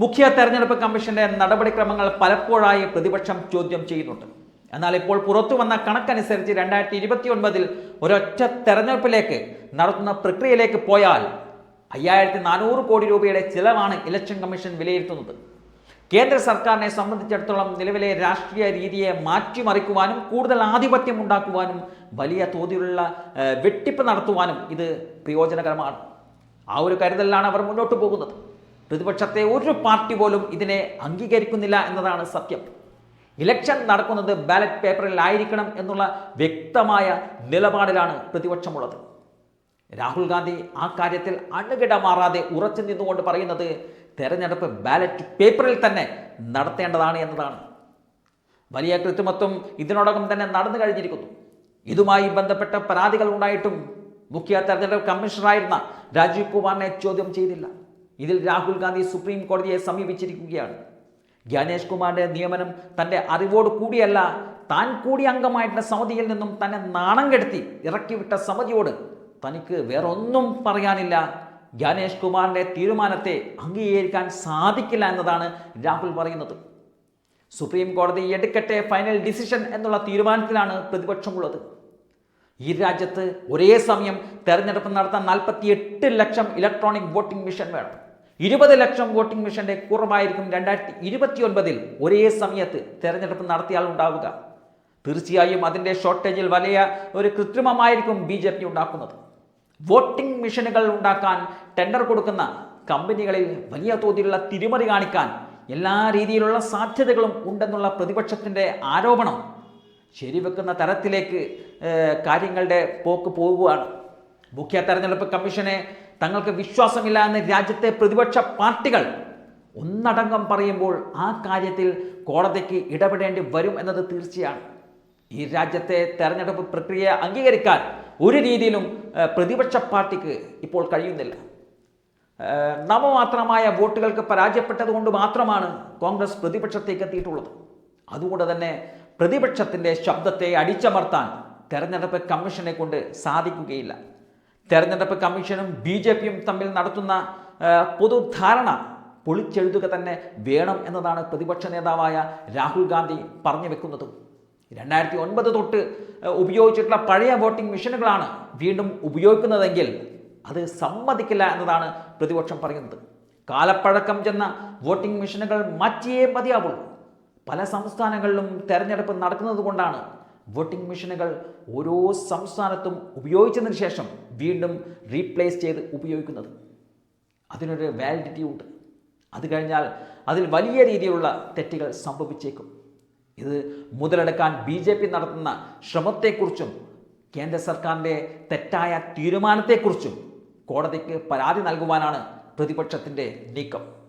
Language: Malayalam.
മുഖ്യ തെരഞ്ഞെടുപ്പ് കമ്മീഷന്റെ നടപടിക്രമങ്ങൾ പലപ്പോഴായി പ്രതിപക്ഷം ചോദ്യം ചെയ്യുന്നുണ്ട്. എന്നാൽ ഇപ്പോൾ പുറത്തു വന്ന കണക്കനുസരിച്ച് രണ്ടായിരത്തി ഇരുപത്തി ഒൻപതിൽ ഒരൊറ്റ തെരഞ്ഞെടുപ്പിലേക്ക് നടത്തുന്ന പ്രക്രിയയിലേക്ക് പോയാൽ അയ്യായിരത്തി നാനൂറ് കോടി രൂപയുടെ ചിലവാണ് ഇലക്ഷൻ കമ്മീഷൻ വിലയിരുത്തുന്നത്. കേന്ദ്ര സർക്കാരിനെ സംബന്ധിച്ചിടത്തോളം നിലവിലെ രാഷ്ട്രീയ രീതിയെ മാറ്റിമറിക്കുവാനും കൂടുതൽ ആധിപത്യം ഉണ്ടാക്കുവാനും വലിയ തോതിലുള്ള വെട്ടിപ്പ് നടത്തുവാനും ഇത് പ്രയോജനകരമാണ്. ആ ഒരു കരുതലിലാണ് അവർ മുന്നോട്ട് പോകുന്നത്. പ്രതിപക്ഷത്തെ ഒരു പാർട്ടി പോലും ഇതിനെ അംഗീകരിക്കുന്നില്ല എന്നതാണ് സത്യം. ഇലക്ഷൻ നടക്കുന്നത് ബാലറ്റ് പേപ്പറിൽ ആയിരിക്കണം എന്നുള്ള വ്യക്തമായ നിലപാടിലാണ് പ്രതിപക്ഷമുള്ളത്. രാഹുൽ ഗാന്ധി ആ കാര്യത്തിൽ അണുകിട മാറാതെ ഉറച്ചു നിന്നുകൊണ്ട് പറയുന്നത് തെരഞ്ഞെടുപ്പ് ബാലറ്റ് പേപ്പറിൽ തന്നെ നടത്തേണ്ടതാണ് എന്നതാണ്. വലിയ കൃത്രിമത്വം ഇതിനോടകം തന്നെ നടന്നു കഴിഞ്ഞിരിക്കുന്നു. ഇതുമായി ബന്ധപ്പെട്ട പരാതികൾ ഉണ്ടായിട്ടും മുഖ്യ തെരഞ്ഞെടുപ്പ് കമ്മീഷണറായിരുന്ന രാജീവ് കുമാറിനെ ചോദ്യം ചെയ്തില്ല. ഇതിൽ രാഹുൽ ഗാന്ധി സുപ്രീം കോടതിയെ സമീപിച്ചിരിക്കുകയാണ്. ജ്ഞാനേഷ് കുമാറിന്റെ നിയമനം തന്റെ അറിവോട് കൂടിയല്ല താൻ കൂടി അംഗമായിട്ടുള്ള സമിതിയിൽ നിന്നും തന്നെ നാണം കെടുത്തി ഇറക്കിവിട്ട സമിതിയോട് തനിക്ക് വേറൊന്നും പറയാനില്ല. ജ്ഞാനേഷ് കുമാറിന്റെ തീരുമാനത്തെ അംഗീകരിക്കാൻ സാധിക്കില്ല എന്നതാണ് രാഹുൽ പറയുന്നത്. സുപ്രീം കോടതി എടുക്കട്ടെ ഫൈനൽ ഡിസിഷൻ എന്നുള്ള തീരുമാനത്തിലാണ് പ്രതിപക്ഷമുള്ളത്. ഈ രാജ്യത്ത് ഒരേ സമയം തെരഞ്ഞെടുപ്പ് നടത്താൻ നാൽപ്പത്തി എട്ട് ലക്ഷം ഇലക്ട്രോണിക് വോട്ടിംഗ് മെഷീൻ വേണം. ഇരുപത് ലക്ഷം വോട്ടിംഗ് മെഷീന്റെ കുറവായിരിക്കും രണ്ടായിരത്തി ഇരുപത്തി ഒൻപതിൽ ഒരേ സമയത്ത് തെരഞ്ഞെടുപ്പ് നടത്തിയാൽ ഉണ്ടാവുക. തീർച്ചയായും അതിന്റെ ഷോർട്ടേജിൽ വലിയ ഒരു കൃത്രിമമായിരിക്കും ബി ജെ പി ഉണ്ടാക്കുന്നത്. വോട്ടിംഗ് മെഷീനുകൾ ഉണ്ടാക്കാൻ ടെൻഡർ കൊടുക്കുന്ന കമ്പനികളിൽ വലിയ തോതിലുള്ള തിരിമറി കാണിക്കാൻ എല്ലാ രീതിയിലുള്ള സാധ്യതകളും ഉണ്ടെന്നുള്ള പ്രതിപക്ഷത്തിന്റെ ആരോപണം ശരിവെക്കുന്ന തരത്തിലേക്ക് കാര്യങ്ങളുടെ പോക്ക് പോവുകയാണ്. മുഖ്യ തെരഞ്ഞെടുപ്പ് കമ്മീഷനെ തങ്ങൾക്ക് വിശ്വാസമില്ല എന്ന് രാജ്യത്തെ പ്രതിപക്ഷ പാർട്ടികൾ ഒന്നടങ്കം പറയുമ്പോൾ ആ കാര്യത്തിൽ കോടതിക്ക് ഇടപെടേണ്ടി വരും എന്നത് തീർച്ചയാണ്. ഈ രാജ്യത്തെ തെരഞ്ഞെടുപ്പ് പ്രക്രിയ അംഗീകരിക്കാൻ ഒരു രീതിയിലും പ്രതിപക്ഷ പാർട്ടിക്ക് ഇപ്പോൾ കഴിയുന്നില്ല. നവമാത്രമായ വോട്ടുകൾക്ക് പരാജയപ്പെട്ടതുകൊണ്ട് മാത്രമാണ് കോൺഗ്രസ് പ്രതിപക്ഷത്തേക്ക് എത്തിയിട്ടുള്ളത്. അതുകൊണ്ട് തന്നെ പ്രതിപക്ഷത്തിന്റെ ശബ്ദത്തെ അടിച്ചമർത്താൻ തെരഞ്ഞെടുപ്പ് കമ്മീഷനെ കൊണ്ട് സാധിക്കുകയില്ല. തെരഞ്ഞെടുപ്പ് കമ്മീഷനും ബി ജെ പിയും തമ്മിൽ നടത്തുന്ന പൊതുധാരണ പൊളിച്ചെഴുതുക തന്നെ വേണം എന്നതാണ് പ്രതിപക്ഷ നേതാവായ രാഹുൽ ഗാന്ധി പറഞ്ഞു വെക്കുന്നതും. രണ്ടായിരത്തി ഒൻപത് തൊട്ട് ഉപയോഗിച്ചിട്ടുള്ള പഴയ വോട്ടിംഗ് മെഷീനുകളാണ് വീണ്ടും ഉപയോഗിക്കുന്നതെങ്കിൽ അത് സമ്മതിക്കില്ല എന്നതാണ് പ്രതിപക്ഷം പറയുന്നത്. കാലപ്പഴക്കം ചെന്ന വോട്ടിംഗ് മെഷീനുകൾ മാറ്റിയേ മതിയാവുള്ളൂ. പല സംസ്ഥാനങ്ങളിലും തെരഞ്ഞെടുപ്പ് നടക്കുന്നത് കൊണ്ടാണ് വോട്ടിംഗ് മെഷീനുകൾ ഓരോ സംസ്ഥാനത്തും ഉപയോഗിച്ചതിന് ശേഷം വീണ്ടും റീപ്ലേസ് ചെയ്ത് ഉപയോഗിക്കുന്നത്. അതിനൊരു വാലിഡിറ്റി ഉണ്ട്. അത് കഴിഞ്ഞാൽ അതിൽ വലിയ രീതിയിലുള്ള തെറ്റുകൾ സംഭവിച്ചേക്കും. ഇത് മുതലെടുക്കാൻ ബി ജെ പി നടത്തുന്ന ശ്രമത്തെക്കുറിച്ചും കേന്ദ്ര സർക്കാരിന്റെ തെറ്റായ തീരുമാനത്തെക്കുറിച്ചും കോടതിക്ക് പരാതി നൽകുവാനാണ് പ്രതിപക്ഷത്തിന്റെ നീക്കം.